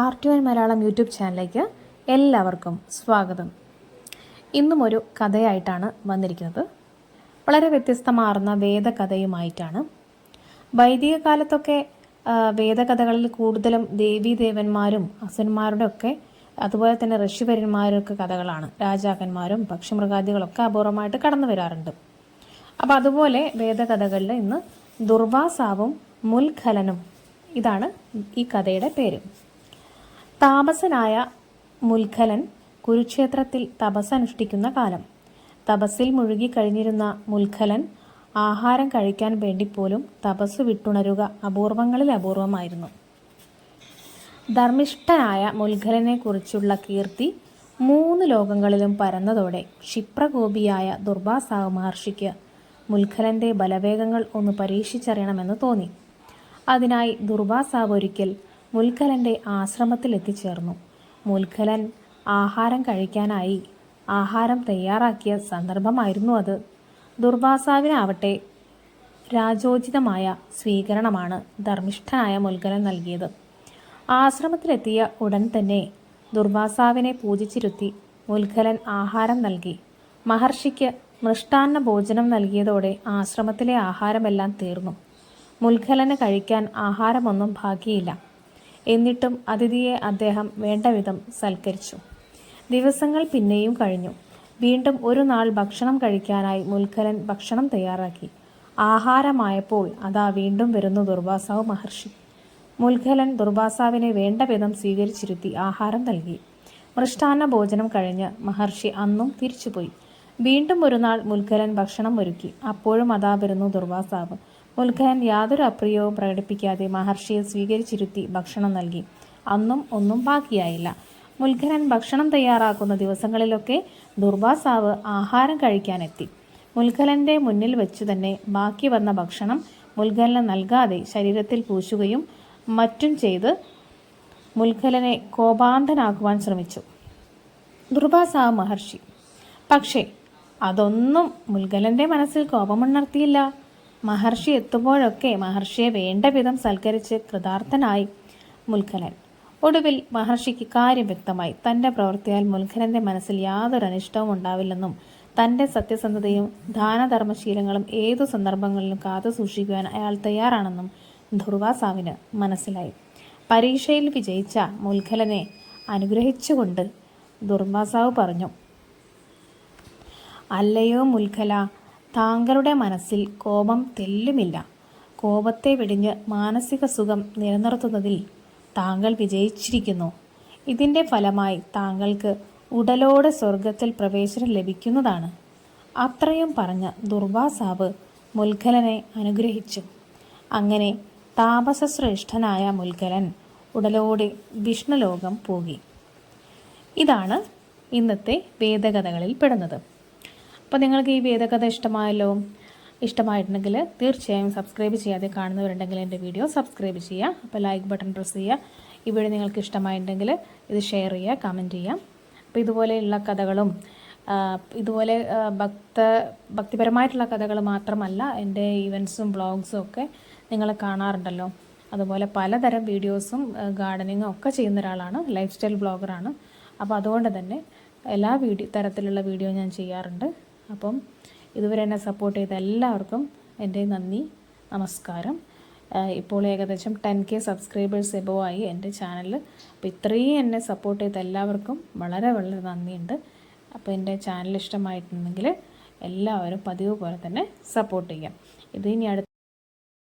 R two N Malayalam YouTube ചാനലിലേക്ക് എല്ലാവർക്കും സ്വാഗതം. ഇന്നും ഒരു കഥയായിട്ടാണ് വന്നിരിക്കുന്നത്. വളരെ വ്യത്യസ്തമാർന്ന വേദകഥയുമായിട്ടാണ്. വൈദിക കാലത്തൊക്കെ വേദകഥകളിൽ കൂടുതലും ദേവീദേവന്മാരും അസുരന്മാരുടെ ഒക്കെ അതുപോലെ തന്നെ ഋഷിവര്യന്മാരൊക്കെ കഥകളാണ്. രാജാക്കന്മാരും പക്ഷിമൃഗാദികളൊക്കെ അപൂർവമായിട്ട് കടന്നു വരാറുണ്ട്. അപ്പോൾ അതുപോലെ വേദകഥകളിൽ ഇന്ന് ദുർവാസാവും മുൽഖലനും ഇതാണ് ഈ കഥയുടെ പേര്. താപസനായ മുൽഖലൻ കുരുക്ഷേത്രത്തിൽ തപസ്സനുഷ്ഠിക്കുന്ന കാലം. തപസ്സിൽ മുഴുകി കഴിഞ്ഞിരുന്ന മുൽഖലൻ ആഹാരം കഴിക്കാൻ വേണ്ടി പോലും തപസ് വിട്ടുണരുക അപൂർവങ്ങളിൽ അപൂർവമായിരുന്നു. ധർമ്മിഷ്ഠനായ മുൽഖലനെ കുറിച്ചുള്ള കീർത്തി മൂന്ന് ലോകങ്ങളിലും പരന്നതോടെ ക്ഷിപ്രകോപിയായ ദുർബാസാവ് മഹർഷിക്ക് മുൽഖലന്റെ ബലവേഗങ്ങൾ ഒന്ന് പരീക്ഷിച്ചറിയണമെന്ന് തോന്നി. അതിനായി ദുർബാസാവ് ഒരിക്കൽ മുൽഖലന്റെ ആശ്രമത്തിൽ എത്തിച്ചേർന്നു മുൽഖലൻ ആഹാരം കഴിക്കാനായി ആഹാരം തയ്യാറാക്കിയ സന്ദർഭമായിരുന്നു അത്. ദുർവാസാവിനാവട്ടെ രാജോചിതമായ സ്വീകരണമാണ് ധർമ്മിഷ്ഠനായ മുൽഖലൻ നൽകിയത്. ആശ്രമത്തിലെത്തിയ ഉടൻ തന്നെ ദുർവാസാവിനെ പൂജിച്ചിരുത്തി മുൽഖലൻ ആഹാരം നൽകി. മഹർഷിക്ക് മൃഷ്ടാന്ന ഭോജനം നൽകിയതോടെ ആശ്രമത്തിലെ ആഹാരമെല്ലാം തീർന്നു. മുൽഖലന് കഴിക്കാൻ ആഹാരമൊന്നും ബാക്കിയില്ല എന്നിട്ടും അതിഥിയെ അദ്ദേഹം വേണ്ടവിധം സൽക്കരിച്ചു. ദിവസങ്ങൾ പിന്നെയും കഴിഞ്ഞു. വീണ്ടും ഒരു നാൾ ഭക്ഷണം കഴിക്കാനായി മുൽഖരൻ ഭക്ഷണം തയ്യാറാക്കി. ആഹാരമായപ്പോൾ അതാ വീണ്ടും വരുന്നു ദുർവാസാവ് മഹർഷി. മുൽഖലൻ ദുർവാസാവിനെ വേണ്ട വിധം സ്വീകരിച്ചിരുത്തി ആഹാരം നൽകി. മൃഷ്ടാന്ന ഭോജനം കഴിഞ്ഞ് മഹർഷി അന്നും തിരിച്ചുപോയി. വീണ്ടും ഒരു നാൾ മുൽഖലൻ ഭക്ഷണം ഒരുക്കി. അപ്പോഴും അതാ വരുന്നു ദുർവാസാവ്. മുൽഖലൻ യാതൊരു അപ്രിയവും പ്രകടിപ്പിക്കാതെ മഹർഷിയെ സ്വീകരിച്ചിരുത്തി ഭക്ഷണം നൽകി. അന്നും ഒന്നും ബാക്കിയായില്ല. മുൽഖനൻ ഭക്ഷണം തയ്യാറാക്കുന്ന ദിവസങ്ങളിലൊക്കെ ദുർവാസാവ് ആഹാരം കഴിക്കാനെത്തി. മുൽഖലന്റെ മുന്നിൽ വെച്ചു തന്നെ ബാക്കി വന്ന ഭക്ഷണം മുൽഖലന് നൽകാതെ ശരീരത്തിൽ പൂശുകയും മറ്റും ചെയ്ത് മുൽഖലനെ കോപാന്തനാക്കുവാൻ ശ്രമിച്ചു. ദുർവാസാവ് മഹർഷി പക്ഷേ അതൊന്നും മുൽഖലന്റെ മനസ്സിൽ കോപമുണർത്തിയില്ല. മഹർഷി എത്തുമ്പോഴൊക്കെ മഹർഷിയെ വേണ്ട വിധം സൽക്കരിച്ച് കൃതാർത്ഥനായി മുൽഖലൻ ഒടുവിൽ മഹർഷിക്ക് കാര്യം വ്യക്തമായി. തന്റെ പ്രവൃത്തിയാൽ മുൽഖലന്റെ മനസ്സിൽ യാതൊരു അനിഷ്ടവും ഉണ്ടാവില്ലെന്നും തന്റെ സത്യസന്ധതയും ദാനധർമ്മശീലങ്ങളും ഏതു സന്ദർഭങ്ങളിലും കാത്തു സൂക്ഷിക്കുവാൻ അയാൾ തയ്യാറാണെന്നും ദുർവാസാവിന് മനസ്സിലായി. പരീക്ഷയിൽ വിജയിച്ച മുൽഖലനെ അനുഗ്രഹിച്ചുകൊണ്ട് ദുർവാസാവ് പറഞ്ഞു അല്ലയോ മുൽഖല താങ്കളുടെ മനസ്സിൽ കോപം തെല്ലുമില്ല. കോപത്തെ വെടിഞ്ഞ് മാനസിക സുഖം നിലനിർത്തുന്നതിൽ താങ്കൾ വിജയിച്ചിരിക്കുന്നു. ഇതിന്റെ ഫലമായി താങ്കൾക്ക് ഉടലോടെ സ്വർഗത്തിൽ പ്രവേശനം ലഭിക്കുന്നതാണ്. അത്രയും പറഞ്ഞ ദുർവാസാവ് മുൽഖലനെ അനുഗ്രഹിച്ചു. അങ്ങനെ താപസശ്രേഷ്ഠനായ മുൽഖലൻ ഉടലോടെ വിഷ്ണുലോകം പോകി. ഇതാണ് ഇന്നത്തെ വേദകഥകളിൽ പെടുന്നത്. അപ്പോൾ നിങ്ങൾക്ക് ഈ വേദകഥ ഇഷ്ടമായല്ലോ ഇഷ്ടമായിട്ടുണ്ടെങ്കിൽ തീർച്ചയായും സബ്സ്ക്രൈബ് ചെയ്യാതെ കാണുന്നവരുണ്ടെങ്കിൽ എന്റെ വീഡിയോ സബ്സ്ക്രൈബ് ചെയ്യുക. അപ്പോൾ ലൈക്ക് ബട്ടൺ പ്രസ് ചെയ്യുക. ഈ വീഡിയോ നിങ്ങൾക്ക് ഇഷ്ടമായിട്ടുണ്ടെങ്കിൽ ഇത് ഷെയർ ചെയ്യുക കമന്റ് ചെയ്യാം അപ്പോൾ ഇതുപോലെയുള്ള കഥകളും ഇതുപോലെ ഭക്ത ഭക്തിപരമായിട്ടുള്ള കഥകൾ മാത്രമല്ല എന്റെ ഈവൻസും ബ്ലോഗ്സും ഒക്കെ നിങ്ങൾ കാണാറുണ്ടല്ലോ. അതുപോലെ പലതരം വീഡിയോസും ഗാർഡനിങ്ങും ഒക്കെ ചെയ്യുന്ന ഒരാളാണ് ലൈഫ് സ്റ്റൈൽ ബ്ലോഗറാണ് അപ്പോൾ അതുകൊണ്ട് തന്നെ എല്ലാ വീഡിയോ തരത്തിലുള്ള വീഡിയോ ഞാൻ ചെയ്യാറുണ്ട്. അപ്പം ഇതുവരെ എന്നെ സപ്പോർട്ട് ചെയ്ത എല്ലാവർക്കും എന്റെ നന്ദി നമസ്കാരം. ഇപ്പോൾ ഏകദേശം ടെൻ കെ സബ്സ്ക്രൈബേഴ്സ് എബോ ആയി എന്റെ ചാനലിൽ അപ്പോൾ ഇത്രയും എന്നെ സപ്പോർട്ട് ചെയ്ത എല്ലാവർക്കും വളരെ വളരെ നന്ദിയുണ്ട്. അപ്പോൾ എന്റെ ചാനൽ ഇഷ്ടമായിട്ടുണ്ടെങ്കിൽ എല്ലാവരും പതിവ് പോലെ തന്നെ സപ്പോർട്ട് ചെയ്യാം. ഇത് ഇനി അടുത്ത